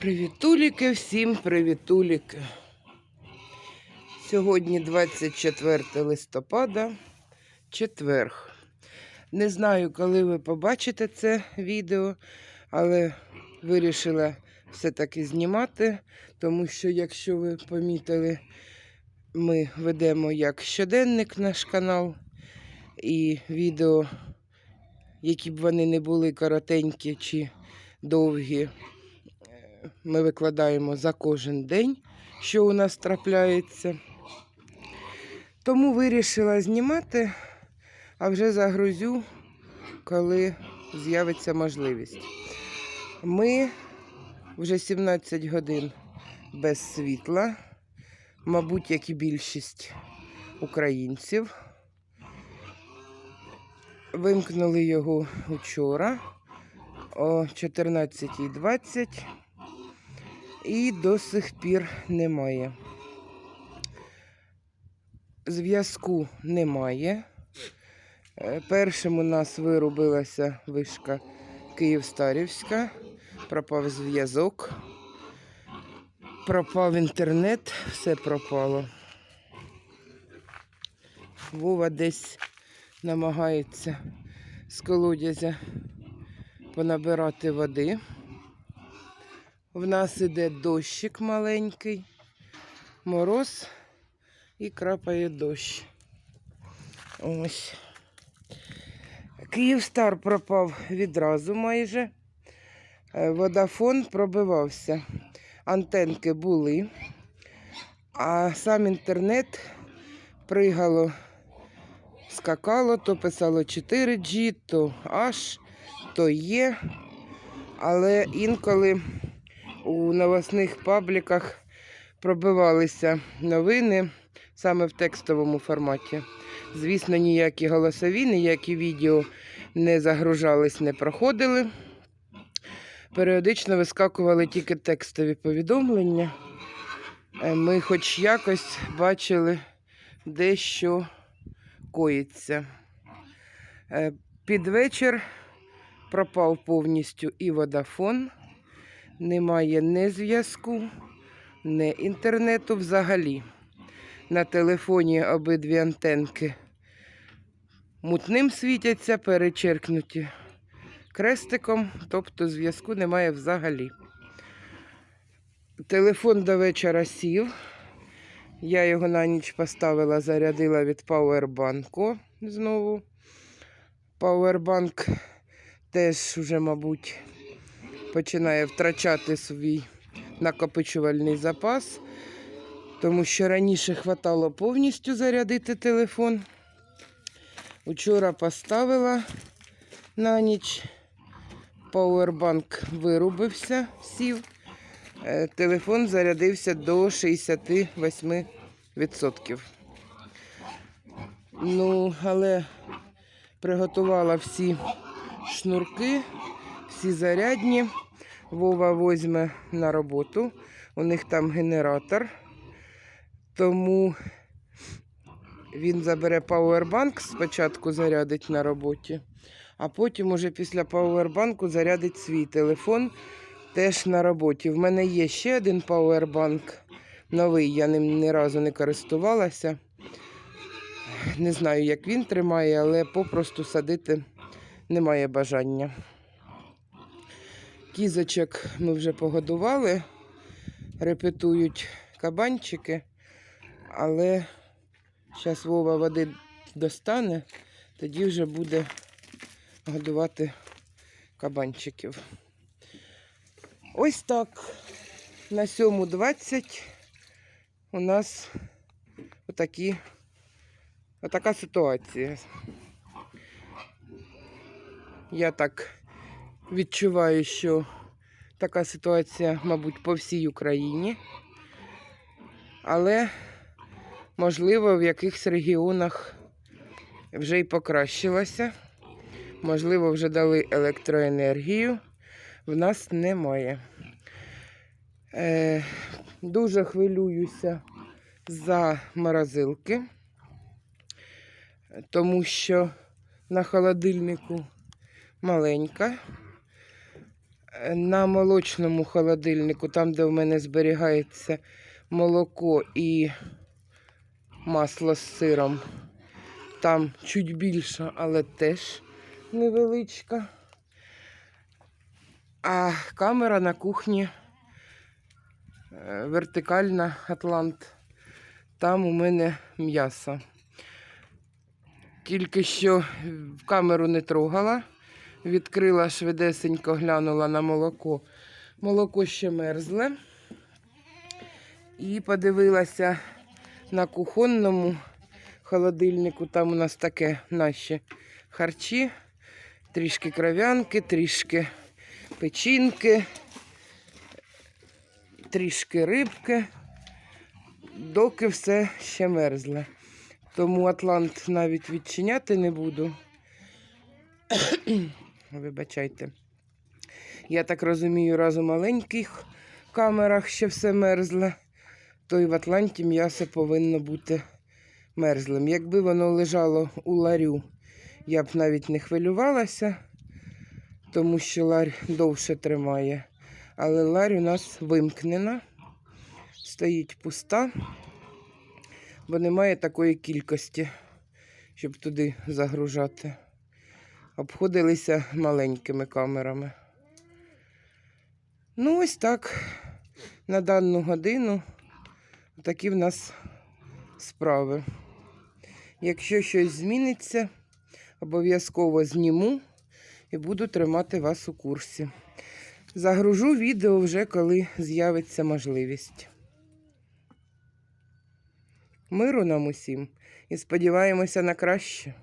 Привітуліки, всім привітуліки. Сьогодні 24 листопада, четверг. Не знаю, коли ви побачите це відео, але вирішила все-таки знімати, тому що, якщо ви помітили, ми ведемо як щоденник наш канал, і відео, які б вони не були коротенькі чи довгі, ми викладаємо за кожен день, що у нас трапляється. Тому вирішила знімати, а вже загрузю, коли з'явиться можливість. Ми вже 17 годин без світла, мабуть, як і більшість українців. Вимкнули його вчора о 14.20 і до сих пір немає. Зв'язку немає. Е, Першим у нас вирубилася вишка Київстарівська, пропав зв'язок, пропав інтернет, все пропало. Вова десь намагається з колодязя понабирати води. В нас іде дощик маленький, мороз і крапає дощ. Ось. Київстар пропав відразу майже. Е, Водафон пробивався. Антенки були, а сам інтернет пригало, скакало, то писало 4G, то H, то є. Але інколи у новосних пабліках пробивалися новини саме в текстовому форматі. Звісно, ніякі голосові, ніякі відео не загружались, не проходили. Періодично вискакували тільки текстові повідомлення. Е, Ми хоч якось бачили, де що коїться. Е, Під вечір пропав повністю і водафон. Немає ні зв'язку, ні інтернету взагалі. На телефоні обидві антенки мутним світяться, перечеркнуті крестиком, тобто зв'язку немає взагалі. Телефон до вечора сів. Я його на ніч поставила, зарядила від пауербанку знову. Пауербанк теж вже, мабуть, починає втрачати свій накопичувальний запас, тому що раніше хватало повністю зарядити телефон. Учора поставила на ніч. Пауербанк вирубився, сів. Е, Телефон зарядився до 68%. Ну, але приготувала всі шнурки, всі зарядні. Вова возьме на роботу. У них там генератор. Тому він забере пауербанк, спочатку зарядить на роботі, а потім уже після пауербанку зарядить свій телефон теж на роботі. В мене є ще один пауербанк новий, я ним ні разу не користувалася. Не знаю, як він тримає, але попросту садити немає бажання. Кізочок ми вже погодували, репетують кабанчики, але зараз Вова води достане, тоді вже буде годувати кабанчиків. Ось так. На 7.20 у нас отакі, отака ситуація. Я так відчуваю, що така ситуація, мабуть, по всій Україні. Але, можливо, в якихось регіонах вже й покращилося. Можливо, вже дали електроенергію. В нас немає. Е, дуже хвилююся за морозилки, тому що на холодильнику маленька. На молочному холодильнику, там, де в мене зберігається молоко і масло з сиром, там чуть більше, але теж невеличка. А камера на кухні е, вертикальна Атлант. Там у мене м'ясо. Тільки що камеру не трогала. Відкрила швидесенько, глянула на молоко. Молоко ще мерзле. І подивилася на кухонному холодильнику. Там у нас таке наші харчі, трішки кров'янки, трішки печінки, трішки рибки, доки все ще мерзле. Тому Атлант навіть відчиняти не буду. Вибачайте. Я так розумію, раз у маленьких камерах ще все мерзле, то і в Атланті м'ясо повинно бути мерзлим. Якби воно лежало у ларю, я б навіть не хвилювалася, тому що ларь довше тримає. Але ларь у нас вимкнена, стоїть пуста, бо немає такої кількості, щоб туди загружати. Обходилися маленькими камерами. Ну, ось так. На дану годину такі в нас справи. Якщо щось зміниться, обов'язково зніму і буду тримати вас у курсі. Загружу відео вже коли з'явиться можливість. Миру нам усім і сподіваємося на краще.